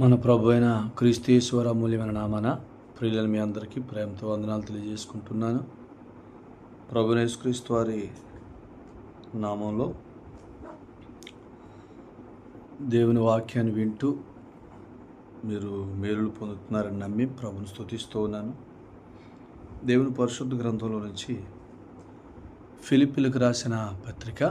మన ప్రభు అయిన క్రీస్తేశ్వర మూల్యమైన నామాన ప్రియులను మీ అందరికీ ప్రేమతో వందనాలు తెలియజేసుకుంటున్నాను. ప్రభు యేసుక్రీస్తు వారి నామంలో దేవుని వాక్యాన్ని వింటూ మీరు మేలులు పొందుతున్నారని నమ్మి ప్రభుని స్తుతిస్తూ ఉన్నాను. దేవుని పరిశుద్ధ గ్రంథంలో నుంచి ఫిలిపిలకు రాసిన పత్రిక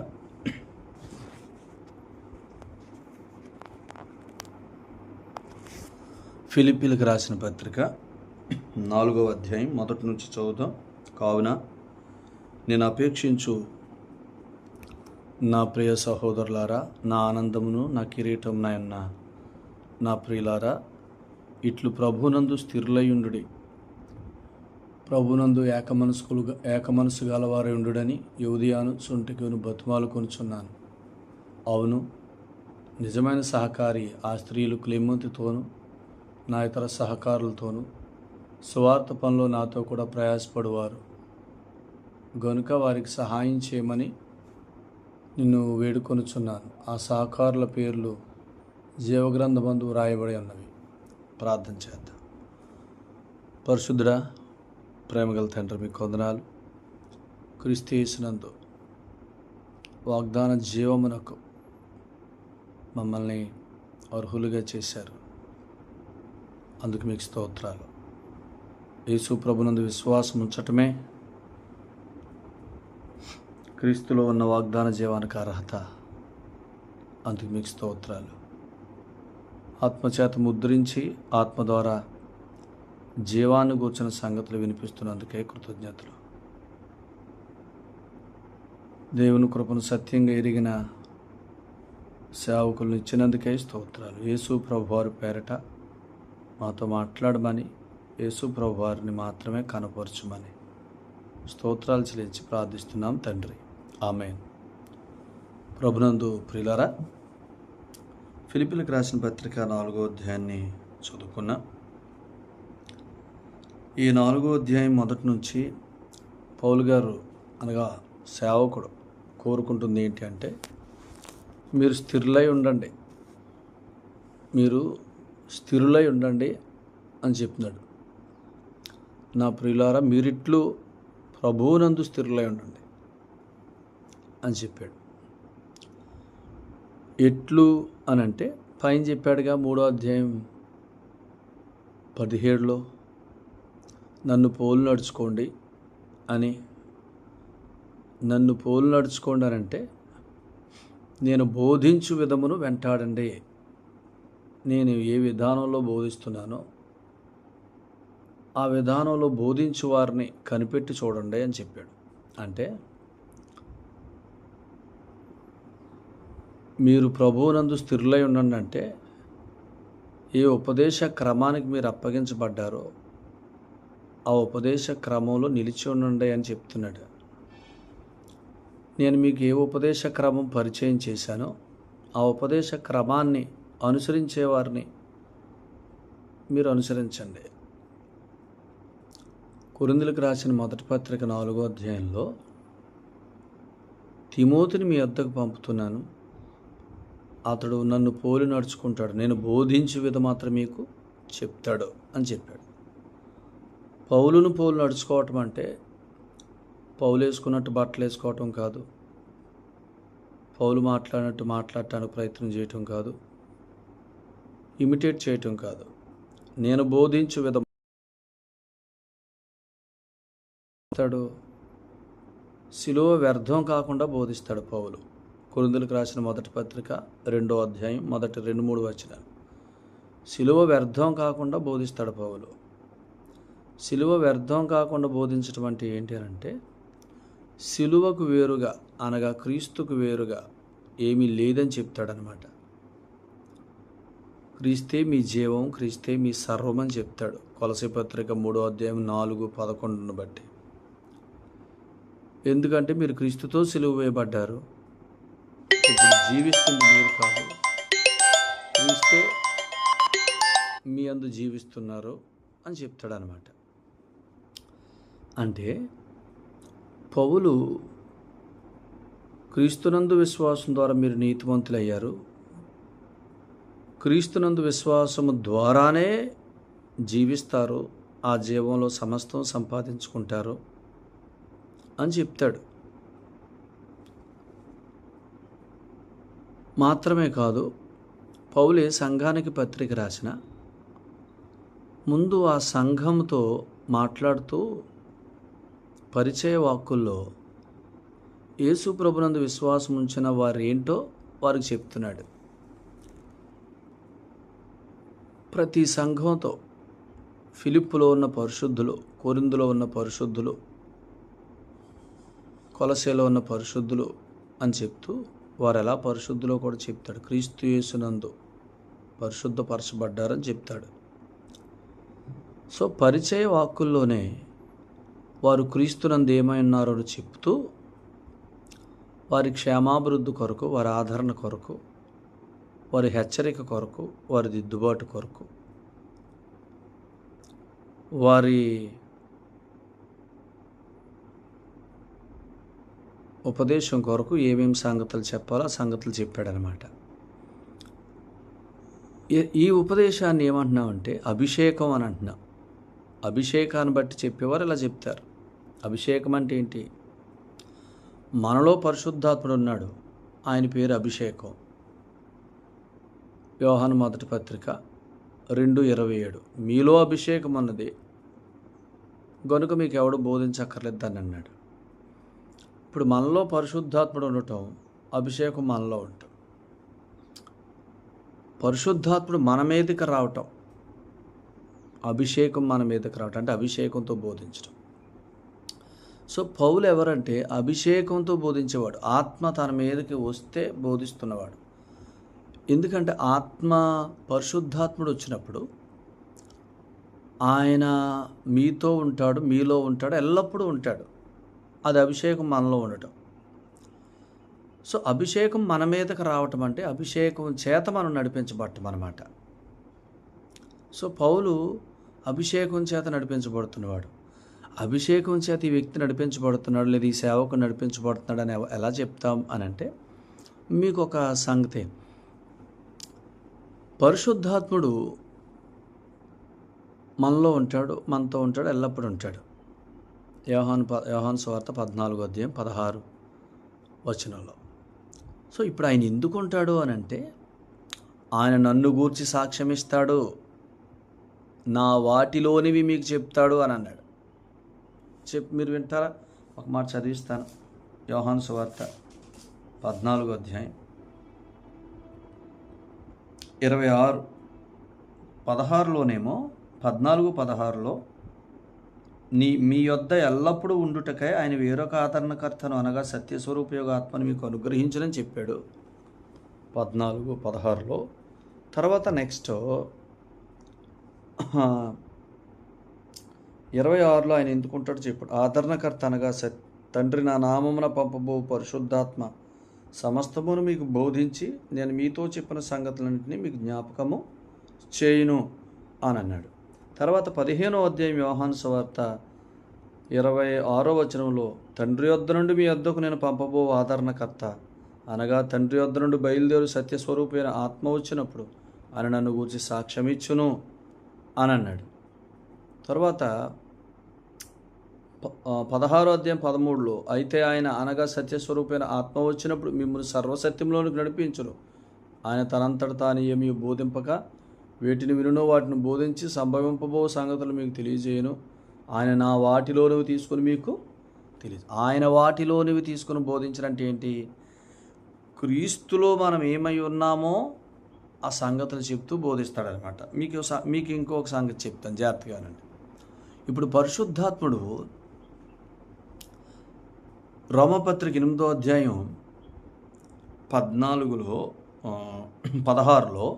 ఫిలిపిలకు రాసిన పత్రిక నాలుగవ అధ్యాయం మొదటి నుంచి చదువుదాం. కావున నేను అపేక్షించు నా ప్రియ సహోదరులారా నా ఆనందమును నా కిరీటం నాయన్న నా ప్రియులారా ఇట్లు ప్రభునందు స్థిరులయుండుడి. ప్రభునందు ఏకమనస్కులు ఏకమనసు గలవారై ఉండుడని యువదియాను సొంటికిను బతుమాలు కొనుచున్నాను. అవును నిజమైన సహకారి ఆ స్త్రీలు క్లెమ్మంతితోనూ నా ఇతర సహకారులతోనూ సువార్త పనిలో నాతో కూడా ప్రయాసపడువారు. గనుక వారికి సహాయం చేయమని నిన్ను వేడుకొనుచున్నాను. ఆ సహకారుల పేర్లు జీవగ్రంథమందు వ్రాయబడి ఉన్నవి. ప్రార్థన చేద్దాం. పరిశుద్ధ ప్రేమగల తండ్రి మీకు వందనాలు. క్రిస్తీసినందు వాగ్దాన జీవమునకు మమ్మల్ని అర్హులుగా చేశారు. అందుకు మీకు స్తోత్రాలు. యేసు ప్రభునందు విశ్వాసం ఉంచటమే క్రీస్తులో ఉన్న వాగ్దాన జీవానికి అర్హత. అందుకు మీకు స్తోత్రాలు. ఆత్మచేత ముద్రించి ఆత్మ ద్వారా జీవాన్ని కూర్చున్న సంగతులు వినిపిస్తున్నందుకే కృతజ్ఞతలు. దేవుని కృపను సత్యంగా ఎరిగిన సేవకులను ఇచ్చినందుకే స్తోత్రాలు. యేసు ప్రభు వారి పేరట మాతో మాట్లాడమని యేసుప్రభు వారిని మాత్రమే కనపరచమని స్తోత్రాలు చెల్లించి ప్రార్థిస్తున్నాం తండ్రి. ఆమె ప్రభునందు ప్రిలరా ఫిలిపిలకు రాసిన పత్రిక నాలుగో అధ్యాయాన్ని చదువుకున్నా ఈ నాలుగో అధ్యాయం మొదటి నుంచి పౌలు గారు అనగా సేవకుడు కోరుకుంటుంది ఏంటి అంటే మీరు స్థిరులై ఉండండి. మీరు స్థిరులై ఉండండి అని చెప్తున్నాడు నా ప్రియులారా మీరిట్లు ప్రభువునందు స్థిరులై ఉండండి అని చెప్పాడు. ఎట్లు అని అంటే పైన చెప్పాడుగా మూడో అధ్యాయం పదిహేడులో నన్ను పోలు నడుచుకోండి అని. నన్ను పోలు నడుచుకోండి అని అంటే నేను బోధించు విధమును వెంటాడండి. నేను ఏ విధానంలో బోధిస్తున్నానో ఆ విధానంలో బోధించు వారిని కనిపెట్టి చూడండి అని చెప్పాడు. అంటే మీరు ప్రభువునందు స్థిరులై ఉండండి అంటే ఏ ఉపదేశ క్రమానికి మీరు అప్పగించబడ్డారో ఆ ఉపదేశ క్రమంలో నిలిచి ఉండండి అని చెప్తున్నాడు. నేను మీకు ఏ ఉపదేశ క్రమం పరిచయం చేశానో ఆ ఉపదేశ క్రమాన్ని అనుసరించేవారిని మీరు అనుసరించండి. కురిందులకు రాసిన మొదటి పత్రిక నాలుగో అధ్యాయంలో తిమోతిని మీ వద్దకు పంపుతున్నాను. అతడు నన్ను పోలి నడుచుకుంటాడు. నేను బోధించే విధ మాత్రం మీకు చెప్తాడు అని చెప్పాడు. పౌలును పోలు నడుచుకోవటం అంటే పౌలు వేసుకున్నట్టు బట్టలు వేసుకోవటం కాదు. పౌలు మాట్లాడినట్టు మాట్లాడటానికి ప్రయత్నం చేయటం కాదు. ఇమిటేట్ చేయటం కాదు. నేను బోధించు విధం శిలువ వ్యర్థం కాకుండా బోధిస్తాడు పౌలు. కొరిందులకు రాసిన మొదటి పత్రిక రెండో అధ్యాయం మొదటి రెండు మూడు వచనాలు. శిలువ వ్యర్థం కాకుండా బోధిస్తాడు పౌలు. శిలువ వ్యర్థం కాకుండా బోధించడం అంటే ఏంటి అంటే శిలువకు వేరుగా అనగా క్రీస్తుకు వేరుగా ఏమీ లేదని చెప్తాడనమాట క్రీస్తే మీ జీవం క్రీస్తే మీ సర్వం అని చెప్తాడు. కొలసి పత్రిక మూడో అధ్యాయం నాలుగు పదకొండును బట్టి. ఎందుకంటే మీరు క్రీస్తుతో సిలువ వేయబడ్డారు. ఇప్పుడు జీవిస్తుంది మీరు కాదు. క్రీస్తే మీ అందు జీవిస్తున్నారు అని చెప్తాడనమాట. అంటే పౌలు క్రీస్తునందు విశ్వాసం ద్వారా మీరు నీతిమంతులయ్యారు. క్రీస్తునందు విశ్వాసము ద్వారానే జీవిస్తారు ఆ జీవంలో సమస్తం సంపాదించుకుంటారు అని చెప్తాడు. మాత్రమే కాదు పౌలే సంఘానికి పత్రిక రాసిన ముందు ఆ సంఘంతో మాట్లాడుతూ పరిచయ వాక్కుల్లో యేసు ప్రభునందు విశ్వాసం ఉంచిన వారు ఏంటో వారికి చెప్తున్నాడు. ప్రతి సంఘంతో ఫిలిప్పులో ఉన్న పరిశుద్ధులు కోరిందులో ఉన్న పరిశుద్ధులు కొలసేలో ఉన్న పరిశుద్ధులు అని చెప్తూ వారు ఎలా పరిశుద్ధులో కూడా చెప్తాడు. క్రీస్తు యేసునందు పరిశుద్ధపరచబడ్డారని చెప్తాడు. సో పరిచయ వాక్కుల్లోనే వారు క్రీస్తునందు ఏమై ఉన్నారో అని చెప్తూ వారి క్షేమాభివృద్ధి కొరకు వారి ఆదరణ కొరకు వారి హెచ్చరిక కొరకు వారి దిద్దుబాటు కొరకు వారి ఉపదేశం కొరకు ఏమేమి సంగతులు చెప్పాలో ఆ సంగతులు చెప్పాడనమాట. ఈ- ఈ ఉపదేశాన్ని ఏమంటున్నామంటే అభిషేకం అని అంటున్నాం అభిషేకాన్ని బట్టి చెప్పేవారు ఇలా చెప్తారు. అభిషేకం అంటే ఏంటి? మనలో పరిశుద్ధాత్ముడు ఉన్నాడు. ఆయన పేరు అభిషేకం. వ్యవహాన మొదటి పత్రిక రెండు ఇరవై ఏడు. మీలో అభిషేకం అన్నది గనుక మీకు ఎవడు బోధించక్కర్లేదని అన్నాడు. ఇప్పుడు మనలో పరిశుద్ధాత్ముడు ఉండటం అభిషేకం మనలో ఉండటం. పరిశుద్ధాత్ముడు మన మీదకి రావటం అభిషేకం మన మీదకి రావటం అంటే అభిషేకంతో బోధించడం సో పౌలు ఎవరంటే అభిషేకంతో బోధించేవాడు ఆత్మ తన మీదకి వస్తే బోధిస్తున్నవాడు. ఎందుకంటే ఆత్మ పరిశుద్ధాత్ముడు వచ్చినప్పుడు ఆయన మీతో ఉంటాడు మీలో ఉంటాడు ఎల్లప్పుడూ ఉంటాడు. అది అభిషేకం మనలో ఉండటం. సో అభిషేకం మన మీదకి రావటం అంటే అభిషేకం చేత మనం నడిపించబడటం అన్నమాట. సో పౌలు అభిషేకం చేత నడిపించబడుతున్నవాడు. అభిషేకం చేత ఈ వ్యక్తి నడిపించబడుతున్నాడు లేదా ఈ సేవకు నడిపించబడుతున్నాడు అని ఎలా చెప్తాం అని అంటే మీకు ఒక సంగతి పరిశుద్ధాత్ముడు మనలో ఉంటాడు మనతో ఉంటాడు ఎల్లప్పుడూ ఉంటాడు. యోహాను ప యోహాను సువార్త పద్నాలుగు అధ్యాయం పదహారు వచనంలో. సో ఇప్పుడు ఆయన ఎందుకు ఉంటాడు అని అంటే ఆయన నన్ను గూర్చి సాక్ష్యం ఇస్తాడు నా వాటిలోనివి మీకు చెప్తాడు అని అన్నాడు. చెప్పి మీరు వింటారా? ఒక మాట చదివిస్తాను. యోహాను సువార్త పద్నాలుగు అధ్యాయం ఇరవై ఆరు పదహారులోనేమో పద్నాలుగు పదహారులో నీ మీ యొద్ద ఎల్లప్పుడూ ఉండుటకై ఆయన వేరొక ఆదరణకర్తను అనగా సత్యస్వరూపయోగ ఆత్మను మీకు అనుగ్రహించనని చెప్పాడు. పద్నాలుగు పదహారులో. తర్వాత నెక్స్ట్ ఇరవై ఆరులో ఆయన ఎందుకుంటాడు చెప్పాడు ఆదరణకర్త అనగా సత్ తండ్రి నా నామమున పంపబో పరిశుద్ధాత్మ సమస్తమును మీకు బోధించి నేను మీతో చెప్పిన సంగతులన్నింటినీ మీకు జ్ఞాపకము చేయును అని అన్నాడు. తర్వాత పదిహేనో అధ్యాయం యోహాను సువార్త ఇరవై ఆరో వచనంలో తండ్రి వద్ద నుండి మీ వద్దకు నేను పంపబో ఆదరణకర్త. అనగా తండ్రి వద్ద నుండి బయలుదేరు సత్యస్వరూపైన ఆత్మ వచ్చినప్పుడు అని నన్ను గూర్చి సాక్ష్యమిచ్చును అని అన్నాడు. తర్వాత పదహారో అధ్యాయం పదమూడులో అయితే ఆయన అనగా సత్యస్వరూపైన ఆత్మ వచ్చినప్పుడు మిమ్మల్ని సర్వసత్యంలోనికి నడిపించరు ఆయన తనంతట తాను ఏమీ బోధింపక వేటిని వినునో వాటిని బోధించి సంభవింపబో సంగతులు మీకు తెలియజేయను. ఆయన నా వాటిలోనివి తీసుకుని మీకు తెలియదు ఆయన వాటిలోనివి తీసుకుని బోధించడంటే ఏంటి? క్రీస్తులో మనం ఏమై ఉన్నామో ఆ సంగతులు చెప్తూ బోధిస్తాడనమాట. మీకు మీకు ఇంకొక సంగతి చెప్తాను జాగ్రత్తగానండి. ఇప్పుడు పరిశుద్ధాత్ముడు రోమపత్రిక ఎనిమిదో అధ్యాయం పద్నాలుగులో పదహారులో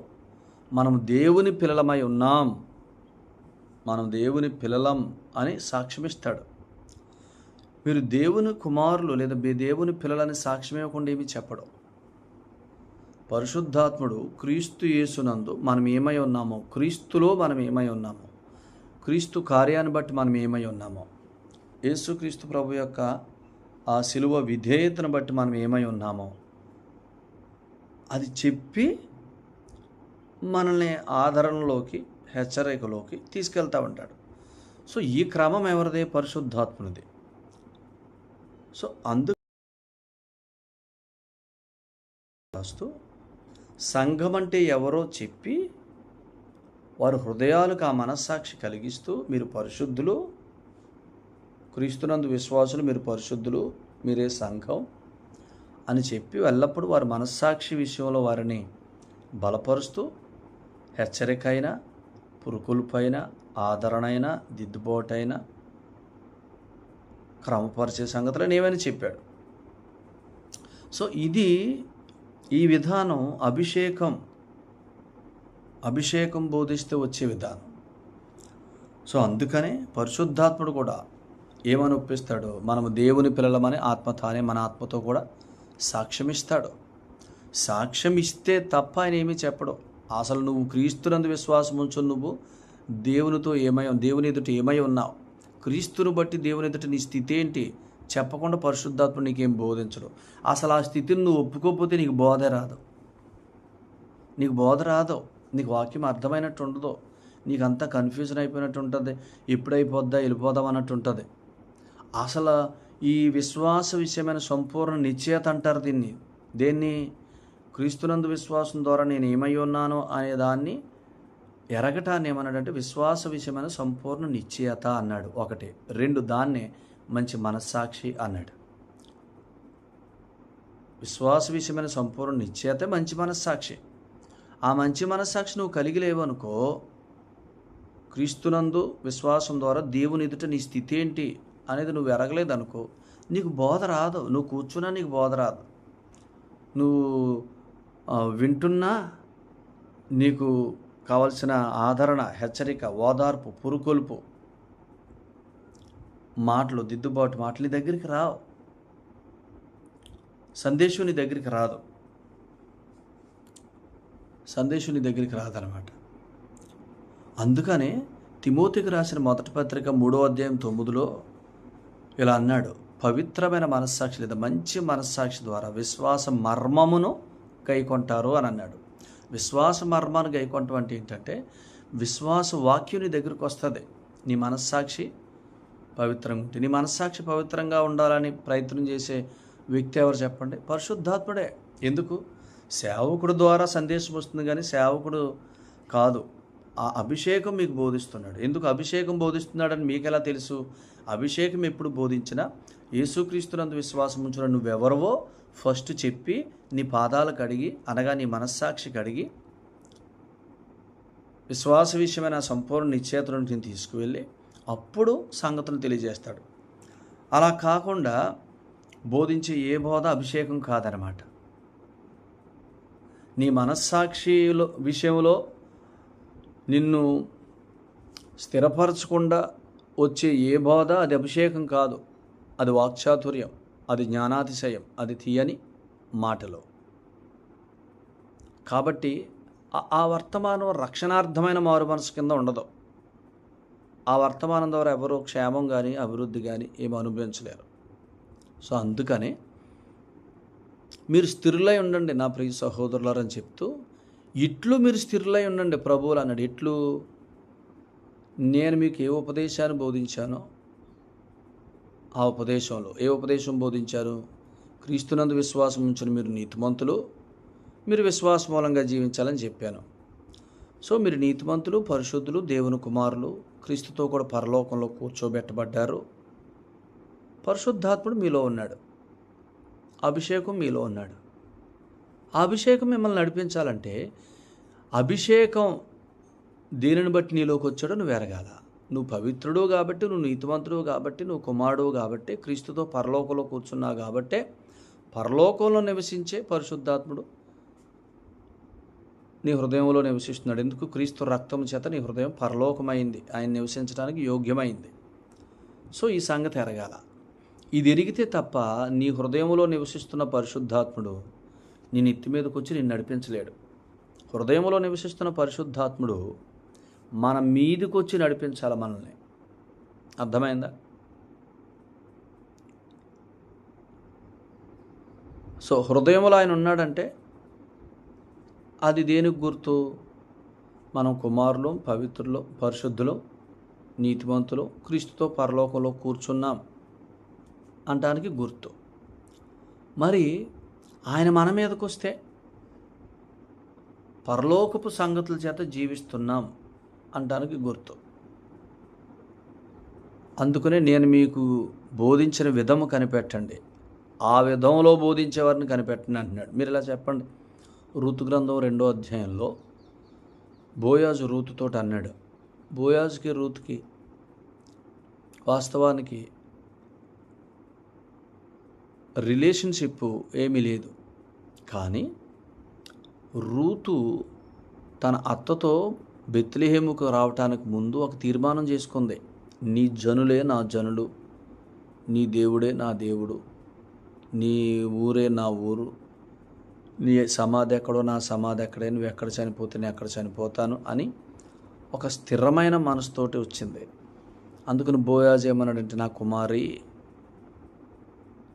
మనం దేవుని పిల్లలమై ఉన్నాం. మనం దేవుని పిల్లలం అని సాక్ష్యమిస్తాడు. మీరు దేవుని కుమారులు లేదా మీ దేవుని పిల్లలని సాక్ష్యం ఇవ్వకుండా ఏమి చెప్పడం. పరిశుద్ధాత్ముడు క్రీస్తు యేసునందు మనం ఏమై ఉన్నామో క్రీస్తులో మనం ఏమై ఉన్నామో క్రీస్తు కార్యాన్ని బట్టి మనం ఏమై ఉన్నామో యేసుక్రీస్తు ప్రభు యొక్క ఆ సిలువ విధేయతను బట్టి మనం ఏమై ఉన్నామో అది చెప్పి మనల్ని ఆదరణలోకి హెచ్చరికలోకి తీసుకెళ్తూ ఉంటాడు. సో ఈ క్రమం ఎవరిది? పరిశుద్ధాత్మనిది. సో అందు రాస్తూ సంఘం అంటే ఎవరో చెప్పి వారి హృదయాలకు ఆ మనస్సాక్షి కలిగిస్తూ మీరు పరిశుద్ధులు క్రీస్తునందు విశ్వాసులు మీరు పరిశుద్ధులు మీరే సంఘం అని చెప్పి ఎల్లప్పుడూ వారి మనస్సాక్షి విషయంలో వారిని బలపరుస్తూ హెచ్చరికైన పురుకులపైన ఆదరణైన దిద్దుబాటైన క్రమపరిచే సంగతులను ఏమని చెప్పాడు. సో ఇది ఈ విధానం అభిషేకం అభిషేకం బోధిస్తే వచ్చే విధానం. సో అందుకనే పరిశుద్ధాత్ముడు కూడా ఏమని ఒప్పిస్తాడు మనము దేవుని పిల్లలమని ఆత్మ తానే మన ఆత్మతో కూడా సాక్ష్యమిస్తాడు. సాక్ష్యం ఇస్తే తప్ప ఆయన ఏమీ చెప్పడు. అసలు నువ్వు క్రీస్తునందు విశ్వాసం ఉంచు నువ్వు దేవునితో ఏమై దేవుని ఎదుట ఏమై ఉన్నావు? క్రీస్తును బట్టి దేవుని ఎదుట నీ స్థితి ఏంటి? చెప్పకుండా పరిశుద్ధాత్మ నీకేం బోధించడు. అసలు ఆ స్థితిని నువ్వు ఒప్పుకోకపోతే నీకు బోధ రాదు. నీకు బోధ రాదు. నీకు వాక్యం అర్థమైనట్టు ఉండదు నీకు అంతా కన్ఫ్యూజన్ అయిపోయినట్టు ఉంటుంది ఎప్పుడైపోద్దా వెళ్ళిపోదాం అన్నట్టు ఉంటుంది అసలు ఈ విశ్వాస విషయమైన సంపూర్ణ నిశ్చయత అంటారు దీన్ని. దేన్ని? క్రీస్తునందు విశ్వాసం ద్వారా నేను ఏమై ఉన్నాను అనే దాన్ని ఎరగటాన్ని ఏమన్నాడంటే విశ్వాస విషయమైన సంపూర్ణ నిశ్చయత అన్నాడు ఒకటి. రెండు దాన్నే మంచి మనస్సాక్షి అన్నాడు. విశ్వాస విషయమైన సంపూర్ణ నిశ్చయతే మంచి మనస్సాక్షి. ఆ మంచి మనస్సాక్షి నువ్వు కలిగి లేవనుకో క్రీస్తునందు విశ్వాసం ద్వారా దేవుని ఎదుట నీ స్థితి ఏంటి? అనేది నువ్వు ఎరగలేదనుకో నీకు బోధ రాదు. నువ్వు కూర్చున్నా నీకు బోధ రాదు. నువ్వు వింటున్నా నీకు కావలసిన ఆదరణ హెచ్చరిక ఓదార్పు పురుకొల్పు మాటలు దిద్దుబాటు మాటలు నీ దగ్గరికి రావు. సందేశం నీ దగ్గరికి రాదు. సందేశం నీ దగ్గరికి రాదనమాట. అందుకనే తిమోతికి రాసిన మొదటి పత్రిక మూడో అధ్యాయం తొమ్మిదిలో ఇలా అన్నాడు పవిత్రమైన మనస్సాక్షి లేదా మంచి మనస్సాక్షి ద్వారా విశ్వాస మర్మమును గైకొంటారు అని అన్నాడు. విశ్వాస మర్మాన్ని గైకొంటం అంటే ఏంటంటే విశ్వాస వాక్యుని దగ్గరకు దగ్గరికి వస్తుంది. నీ మనస్సాక్షి పవిత్రంగా ఉంటుంది నీ మనస్సాక్షి పవిత్రంగా ఉండాలని ప్రయత్నం చేసే వ్యక్తి ఎవరు చెప్పండి? పరిశుద్ధాత్ముడే. ఎందుకు? సేవకుడు ద్వారా సందేశం వస్తుంది కానీ సేవకుడు కాదు. ఆ అభిషేకం మీకు బోధిస్తున్నాడు. ఎందుకు అభిషేకం బోధిస్తున్నాడని మీకు ఎలా తెలుసు? అభిషేకం ఎప్పుడు బోధించినా యేసుక్రీస్తునందు విశ్వాసం ఉంచిన నువ్వెవరవో ఫస్ట్ చెప్పి నీ పాదాలు కడిగి అనగా నీ మనస్సాక్షి కడిగి విశ్వాస విషయమైన సంపూర్ణ నిశ్చేతను నేను తీసుకువెళ్ళి అప్పుడు సంగతులు తెలియజేస్తాడు. అలా కాకుండా బోధించే ఏ బోధ అభిషేకం కాదనమాట. నీ మనస్సాక్షిలో విషయంలో నిన్ను స్థిరపరచకుండా వచ్చే ఏ బోధ అది అభిషేకం కాదు. అది వాక్చాతుర్యం అది జ్ఞానాతిశయం అది తీయని మాటలో. కాబట్టి ఆ- వర్తమానం రక్షణార్థమైన మారు మనసు కింద ఉండదు. ఆ వర్తమానం ద్వారా ఎవరు క్షేమం కానీ అభివృద్ధి కానీ ఏమి అనుభవించలేరు. సో అందుకని మీరు స్థిరులై ఉండండి నా ప్రియ సహోదరులారని చెప్తూ ఇట్లు మీరు స్థిరులై ఉండండి ప్రభువులు అన్నాడు. ఇట్లు నేను మీకు ఏ ఉపదేశాన్ని బోధించానో ఆ ఉపదేశంలో ఏ ఉపదేశం బోధించారు? క్రీస్తునందు విశ్వాసం ఉంచిన మీరు నీతిమంతులు మీరు విశ్వాస మూలంగా జీవించాలని చెప్పాను. సో మీరు నీతిమంతులు పరిశుద్ధులు దేవుని కుమారులు క్రీస్తుతో కూడా పరలోకంలో కూర్చోబెట్టబడ్డారు. పరిశుద్ధాత్ముడు మీలో ఉన్నాడు. అభిషేకం మీలో ఉన్నాడు. ఆ అభిషేకం మిమ్మల్ని నడిపించాలంటే అభిషేకం దేనిని బట్టి నీలోకి వచ్చాడో నువ్వు ఎరగాల. నువ్వు పవిత్రుడు కాబట్టి నువ్వు నీతివంతుడు కాబట్టి నువ్వు కుమారుడు కాబట్టి క్రీస్తుతో పరలోకంలో కూర్చున్నావు కాబట్టే పరలోకంలో నివసించే పరిశుద్ధాత్ముడు నీ హృదయంలో నివసిస్తున్నాడు. ఎందుకు? క్రీస్తు రక్తం చేత నీ హృదయం పరలోకమైంది. ఆయన నివసించడానికి యోగ్యమైంది. సో ఈ సంగతి ఎరగాల. ఇది ఎరిగితే తప్ప నీ హృదయంలో నివసిస్తున్న పరిశుద్ధాత్ముడు నీ నెత్తి మీదకి వచ్చి నిన్ను నడిపించలేడు. హృదయంలో నివసిస్తున్న పరిశుద్ధాత్ముడు మన మీదకి వచ్చి నడిపించాలి మనల్ని. అర్థమైందా? సో హృదయంలో ఆయన ఉన్నాడంటే అది దేనికి గుర్తు? మనం కుమారులు పవిత్రులు పరిశుద్ధులు నీతివంతులు క్రీస్తుతో పరలోకంలో కూర్చున్నాం అంటానికి గుర్తు. మరి ఆయన మన మీదకి వస్తే పరలోకపు సంగతుల చేత జీవిస్తున్నాం. అంటానికి గుర్తు. అందుకనే నేను మీకు బోధించిన విధము కనిపెట్టండి. ఆ విధంలో బోధించేవారిని కనిపెట్టండి అంటున్నాడు. మీరు ఇలా చెప్పండి. ఋతు గ్రంథం రెండో అధ్యాయంలో బోయాజు రూతుతో అన్నాడు. బోయాజుకి రూతుకి వాస్తవానికి రిలేషన్షిప్ ఏమీ లేదు. కానీ రూతు తన అత్తతో బెత్లిహేముకు రావటానికి ముందు ఒక తీర్మానం చేసుకుంది. నీ జనులే నా జనులు నీ దేవుడే నా దేవుడు నీ ఊరే నా ఊరు నీ సమాధి ఎక్కడో నా సమాధి ఎక్కడే నువ్వు ఎక్కడ చనిపోతే నేను ఎక్కడ చనిపోతాను అని ఒక స్థిరమైన మనసుతోటి వచ్చింది. అందుకని బోయాజ్ ఏమన్నాడంటే నా కుమారి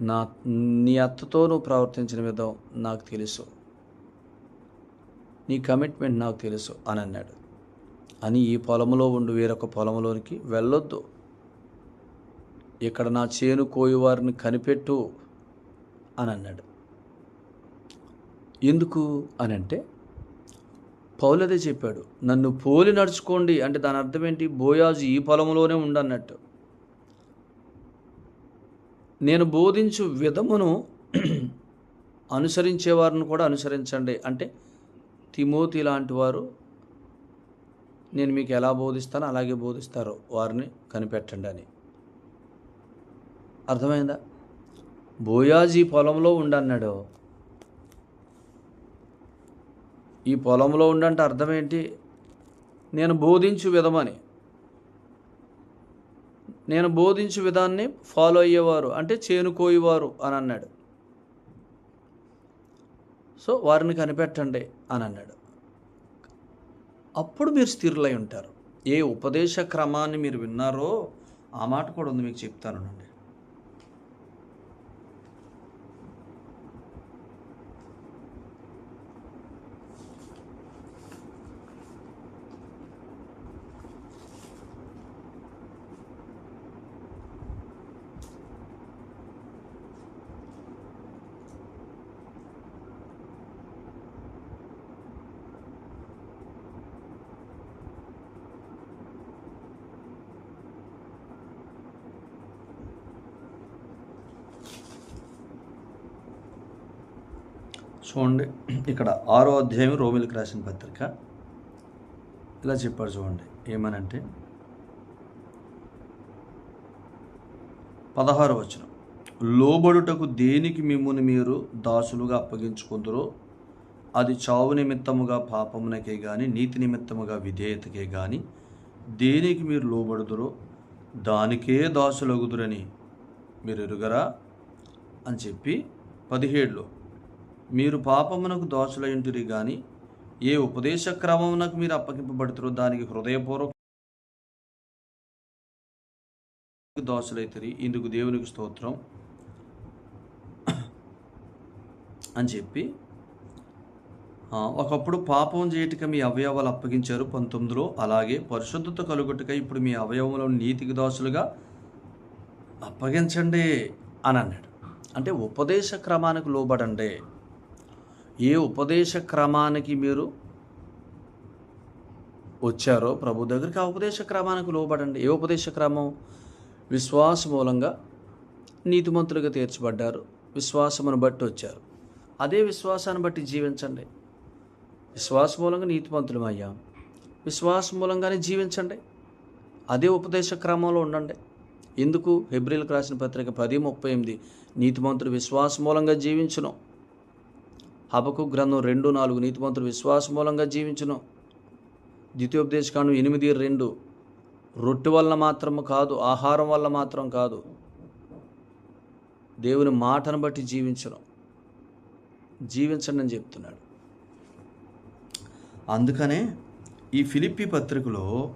నా నీ అత్తతో నువ్వు ప్రవర్తించిన విధం నాకు తెలుసు. నీ కమిట్మెంట్ నాకు తెలుసు అని అన్నాడు. అని ఈ పొలంలో ఉండి వేరొక పొలంలోనికి వెళ్ళొద్దు. ఇక్కడ నా చేను కోయువారిని కనిపెట్టు అని అన్నాడు ఎందుకు అని అంటే పౌలదే చెప్పాడు నన్ను పోలి నడుచుకోండి. అంటే దాని అర్థం ఏంటి? బోయాజు ఈ పొలంలోనే ఉండన్నట్టు. నేను బోధించు విధమును అనుసరించేవారిని కూడా అనుసరించండి. అంటే తిమోతి లాంటి వారు నేను మీకు ఎలా బోధిస్తానో అలాగే బోధిస్తారు. వారిని కనిపెట్టండి అని. అర్థమైందా? బోయాజీ పొలంలో ఉండన్నాడు. ఈ పొలంలో ఉండంటే అర్థం ఏంటి నేను బోధించు విధమని. నేను బోధించు విధాన్ని ఫాలో అయ్యేవారు అంటే చేనుకోయేవారు అని అన్నాడు సో వారిని కనిపెట్టండి అని అన్నాడు అప్పుడు మీరు స్థిరులై ఉంటారు. ఏ ఉపదేశ క్రమాన్ని మీరు విన్నారో ఆ మాట కూడా ఉంది మీకు చెప్తానండి చూడండి ఇక్కడ ఆరో అధ్యాయం రోమిలకు రాసిన పత్రిక. ఇలా చెప్పారు చూడండి ఏమనంటే పదహారు వచనం. లోబడుటకు దేనికి మిమ్ముని మీరు దాసులుగా అప్పగించుకుందరో అది చావు నిమిత్తముగా పాపమునకే కానీ నీతి నిమిత్తముగా విధేయతకే కానీ దేనికి మీరు లోబడుదురో దానికే దాసులగుదురని మీరు ఎరుగరా? అని చెప్పి పదిహేడులో మీరు పాపమునకు దోషులయుంటిరి కానీ ఏ ఉపదేశ క్రమమునకు మీరు అప్పగింపబడుతురో దానికి హృదయపూర్వక దోషులైతురి. ఇందుకు దేవునికి స్తోత్రం. అని చెప్పి ఒకప్పుడు పాపం చేయటిక మీ అవయవాలు అప్పగించారు పంతొమ్మిదిలో. అలాగే పరిశుద్ధత కలుగుటక ఇప్పుడు మీ అవయవములను నీతికి దోషులుగా అప్పగించండి అని అన్నాడు. అంటే ఉపదేశ క్రమానికి లోబడండి. ఏ ఉపదేశ క్రమానికి మీరు వచ్చారో ప్రభు దగ్గరికి ఆ ఉపదేశ క్రమానికి లోబడండి. ఏ ఉపదేశ క్రమం? విశ్వాస మూలంగా నీతిమంతులుగా తీర్చబడ్డారు. విశ్వాసమును బట్టి వచ్చారు. అదే విశ్వాసాన్ని బట్టి జీవించండి. విశ్వాస మూలంగా నీతిమంతులం అయ్యాం. విశ్వాస మూలంగానే జీవించండి. అదే ఉపదేశ క్రమంలో ఉండండి. ఎందుకు? హెబ్రిల్కి రాసిన పత్రిక పది ముప్పై ఎనిమిది. నీతిమంతుడు విశ్వాస మూలంగా జీవించును. హబకు గ్రంథం రెండు నాలుగు నీతిమంతులు విశ్వాస మూలంగా జీవించును. ద్వితీయోపదేశకాండం ఎనిమిది రెండు. రొట్టె వల్ల మాత్రము కాదు ఆహారం వల్ల మాత్రం కాదు. దేవుని మాటను బట్టి జీవించను. జీవించండి అని చెప్తున్నాడు. అందుకనే ఈ ఫిలిప్పి పత్రికలో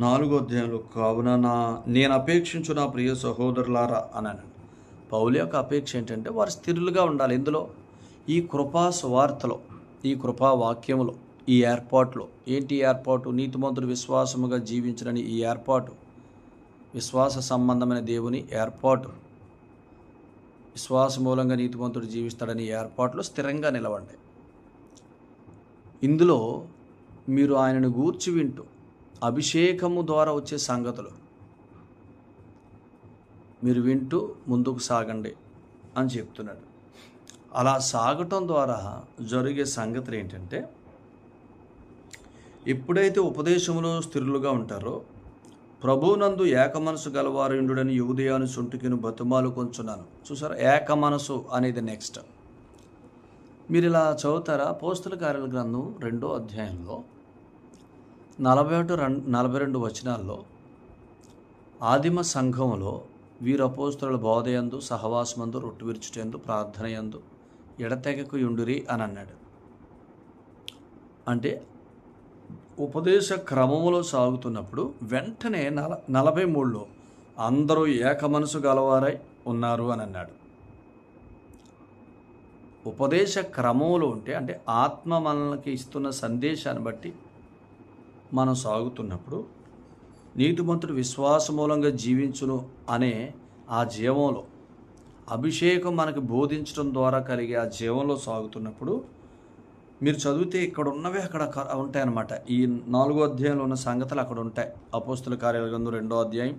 నాలుగో అధ్యాయంలో కావున నా నేను అపేక్షించు నా ప్రియ సహోదరులారా అన్నాను పౌలు యొక్క అపేక్ష ఏంటంటే వారు స్థిరులుగా ఉండాలి. ఇందులో ఈ కృపా సువార్తలో ఈ కృపా వాక్యములో ఈ ఏర్పాటులో ఏంటి ఏర్పాటు? నీతిమంతుడు విశ్వాసముగా జీవించడని ఈ ఏర్పాటు విశ్వాస సంబంధమైన దేవుని ఏర్పాటు. విశ్వాస మూలంగా నీతిమంతుడు జీవిస్తాడని ఈ స్థిరంగా నిలవండి. ఇందులో మీరు ఆయనను గూర్చి వింటూ అభిషేకము ద్వారా వచ్చే సంగతులు మీరు వింటూ ముందుకు సాగండి అని చెప్తున్నాడు. అలా సాగటం ద్వారా జరిగే సంగతులు ఏంటంటే ఎప్పుడైతే ఉపదేశంలో స్థిరులుగా ఉంటారో ప్రభునందు ఏక మనసు గలవారుండుడని యువదయాను సొంటికిను బతుమాలు కొంచున్నాను. చూసారా? ఏక మనసు అనేది నెక్స్ట్ మీరు ఇలా చదువుతారా? పోస్తుల కార్యాల గ్రంథం రెండో అధ్యాయంలో నలభై ఒకటి రెండు నలభై రెండు వచనాల్లో ఆదిమ సంఘంలో వీరపోస్తుల బోధయందు సహవాసమందు రొట్టు విరుచుటందు ప్రార్థనయందు ఎడతెగకు యుండురి అని అన్నాడు అంటే ఉపదేశ క్రమంలో సాగుతున్నప్పుడు వెంటనే నల నలభై మూడులో అందరూ ఏక మనసు గలవారై ఉన్నారు అని అన్నాడు ఉపదేశ క్రమంలో ఉంటే అంటే ఆత్మ మనకి ఇస్తున్న సందేశాన్ని బట్టి మనం సాగుతున్నప్పుడు నీతిమంతుడు విశ్వాస మూలంగా జీవించును అనే ఆ జీవంలో అభిషేకం మనకు బోధించడం ద్వారా కలిగే ఆ జీవంలో సాగుతున్నప్పుడు మీరు చదివితే ఇక్కడ ఉన్నవి అక్కడ ఉంటాయన్నమాట. ఈ నాలుగో అధ్యాయంలో ఉన్న సంగతులు అక్కడ ఉంటాయి. అపోస్తుల కార్యాల గ్రంథం రెండో అధ్యాయం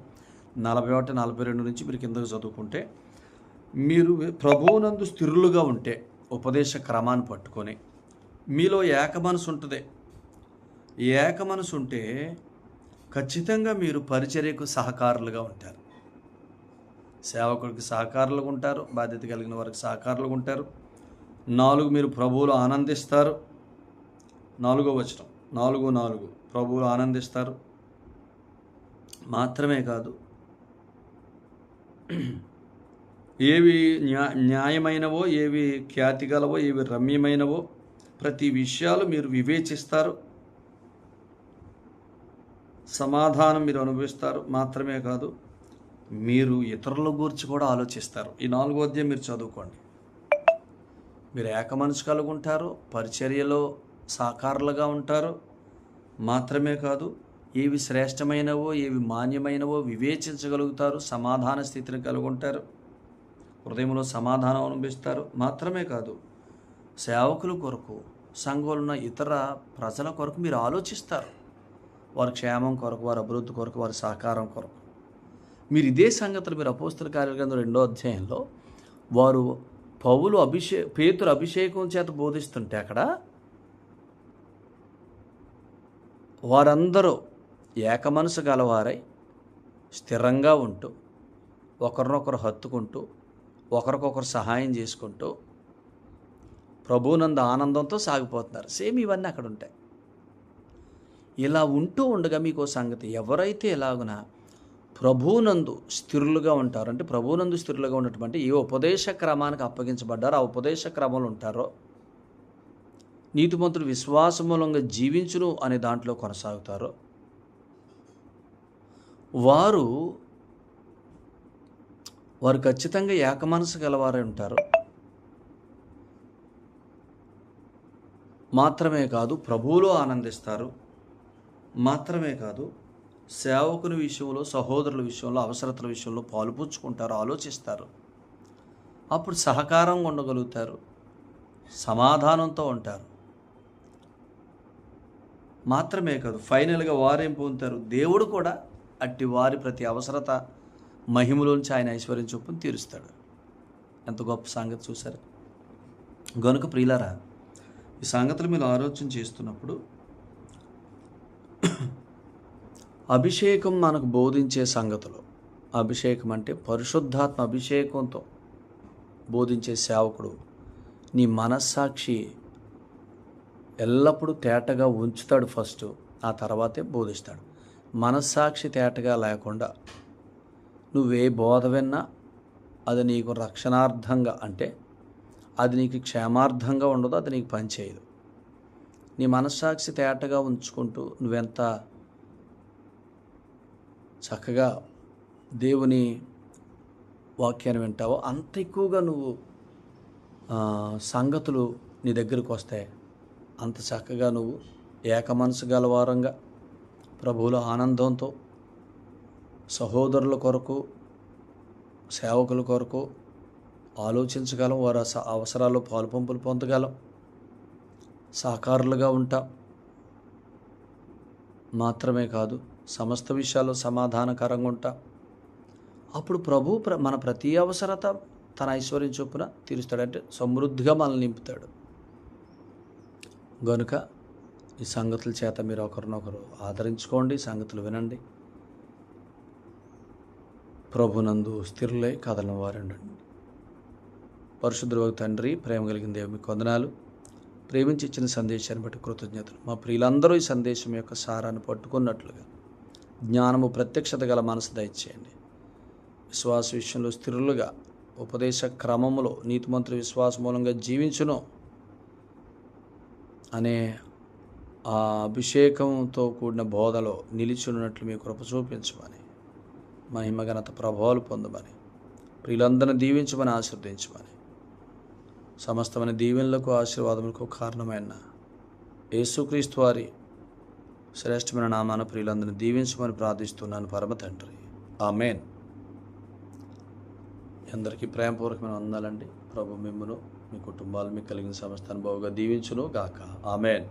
నలభై ఒకటి నలభై రెండు నుంచి మీరు కిందకు చదువుకుంటే మీరు ప్రభువునందు స్థిరులుగా ఉంటే ఉపదేశ క్రమాన్ని పట్టుకొని మీలో ఏక మనసు ఉంటుంది. ఏక మనసు ఉంటే ఖచ్చితంగా మీరు పరిచర్యకు సహకారులుగా ఉంటారు. సేవకుడికి సహకారులుగా ఉంటారు బాధ్యత కలిగిన వారికి సహకారులుగా ఉంటారు నాలుగు మీరు ప్రభువులు ఆనందిస్తారు. నాలుగో వచనం. నాలుగు నాలుగు. ప్రభువులు ఆనందిస్తారు. మాత్రమే కాదు ఏవి న్యా న్యాయమైనవో ఏవి ఖ్యాతి గలవో ఏవి రమ్యమైనవో ప్రతి విషయాలు మీరు వివేచిస్తారు. సమాధానం మీరు అనుభవిస్తారు. మాత్రమే కాదు మీరు ఇతరుల గురించి కూడా ఆలోచిస్తారు. ఈ నాలుగో అధ్యాయం మీరు చదువుకోండి. మీరు ఏకమనసు కలిగి ఉంటారు పరిచర్యలో సాకారులుగా ఉంటారు. మాత్రమే కాదు ఏవి శ్రేష్టమైనవో ఏవి మాన్యమైనవో వివేచించగలుగుతారు సమాధాన స్థితిని కలిగి ఉంటారు. హృదయంలో సమాధానం అనుభవిస్తారు మాత్రమే కాదు సేవకుల కొరకు సంఘంలో ఉన్న ఇతర ప్రజల కొరకు మీరు ఆలోచిస్తారు. వారి క్షేమం కొరకు వారి అభివృద్ధి కొరకు వారి సహకారం కొరకు. మీరు ఇదే సంగతులు మీరు అపోస్తుల కార్యగ్రంథం రెండో అధ్యాయంలో వారు పౌలు అభిషే పేతురు అభిషేకం చేత బోధిస్తుంటే అక్కడ వారందరూ ఏక మనసు గలవారై స్థిరంగా ఉంటూ ఒకరినొకరు హత్తుకుంటూ ఒకరికొకరు సహాయం చేసుకుంటూ ప్రభునంద ఆనందంతో సాగిపోతున్నారు. సేమ్ ఇవన్నీ అక్కడ ఉంటాయి. ఇలా ఉంటూ ఉండగా మీకు ఓ సంగతి. ఎవరైతే ఎలాగున ప్రభువునందు స్థిరులుగా ఉంటారు. అంటే ప్రభువునందు స్థిరులుగా ఉన్నటువంటి ఏ ఉపదేశ క్రమానికి అప్పగించబడ్డారో ఆ ఉపదేశ క్రమంలో ఉంటారో నీతిమంతుడు విశ్వాసమూలంగా జీవించును అనే దాంట్లో కొనసాగుతారో. వారు వారు ఖచ్చితంగా ఏకమనసు గలవారై ఉంటారు. మాత్రమే కాదు ప్రభువులో ఆనందిస్తారు. మాత్రమే కాదు సేవకుని విషయంలో సహోదరుల విషయంలో అవసరతల విషయంలో పాలుపుచ్చుకుంటారు ఆలోచిస్తారు. అప్పుడు సహకారంగా ఉండగలుగుతారు సమాధానంతో ఉంటారు. మాత్రమే కాదు ఫైనల్గా వారేం పొందుతారు? దేవుడు కూడా అట్టి వారి ప్రతి అవసరత మహిమలోంచి ఆయన ఐశ్వర్యం చొప్పున తీరుస్తాడు. ఎంత గొప్ప సంగతి చూశారు గనుక ప్రియులారా ఈ సంగతులు మీరు ఆలోచన చేస్తున్నప్పుడు అభిషేకం మనకు బోధించే సంగతులు. అభిషేకం అంటే పరిశుద్ధాత్మ అభిషేకంతో బోధించే సేవకుడు నీ మనస్సాక్షి ఎల్లప్పుడూ తేటగా ఉంచుతాడు ఫస్ట్ ఆ తర్వాతే బోధిస్తాడు. మనస్సాక్షి తేటగా లేకుండా నువ్వే బోధ విన్నా అది నీకు రక్షణార్థంగా అంటే అది నీకు క్షేమార్థంగా ఉండదు అది నీకు పనిచేయదు నీ మనస్సాక్షి తేటగా ఉంచుకుంటూ నువ్వెంత చక్కగా దేవుని వాక్యాన్ని వింటావో అంత ఎక్కువగా నువ్వు సంగతులు నీ దగ్గరకు వస్తాయి అంత చక్కగా నువ్వు ఏక మనసు గలవారంగా ప్రభువుల ఆనందంతో సహోదరుల కొరకు సేవకుల కొరకు ఆలోచించగలం వారి అస- పాలుపంపులు పొందగలం సహకారులుగా ఉంటాం. మాత్రమే కాదు సమస్త విషయాలు సమాధానకరంగా ఉంటాం. అప్పుడు ప్రభు ప్ర మన ప్రతి అవసరత తన ఐశ్వర్యం చొప్పున తీరుస్తాడంటే సమృద్ధిగా మనల్ని నింపుతాడు. గనుక ఈ సంగతుల చేత మీరు ఒకరినొకరు ఆదరించుకోండి సంగతులు వినండి. ప్రభునందు స్థిరులై కథలను వారండి పరిశుద్ధ తండ్రి ప్రేమ కలిగిన దేవు మీకు వందనాలు. ప్రేమించి ఇచ్చిన సందేశాన్ని బట్టి కృతజ్ఞతలు. మా ప్రియులందరూ ఈ సందేశం యొక్క సారాన్ని పట్టుకున్నట్లుగా. జ్ఞానము ప్రత్యక్షత గల మనసు దయచేయండి. విశ్వాస విషయంలో స్థిరులుగా ఉపదేశ క్రమములో నీతిమంతుల విశ్వాస మూలంగా జీవించును అనే ఆ అభిషేకంతో కూడిన బోధలో నిలిచున్నట్లు మీ కృప చూపించమని మహిమగనత ప్రభావాలు పొందమని ప్రియులందరిని దీవించమని ఆశీర్వదించమని సమస్తమైన దీవెనలకు ఆశీర్వాదములకు కారణమైన యేసుక్రీస్తు వారి శ్రేష్టమైన నామాన ప్రియులందరిని దీవించమని ప్రార్థిస్తున్నాను పరమ తండ్రి. ఆమెన్. అందరికీ ప్రేమపూర్వకమైన వందాలండి ప్రభు మిమ్మను మీ కుటుంబాలు మీకు కలిగిన సమస్త అనుభవంగా దీవించును గాక ఆమెన్.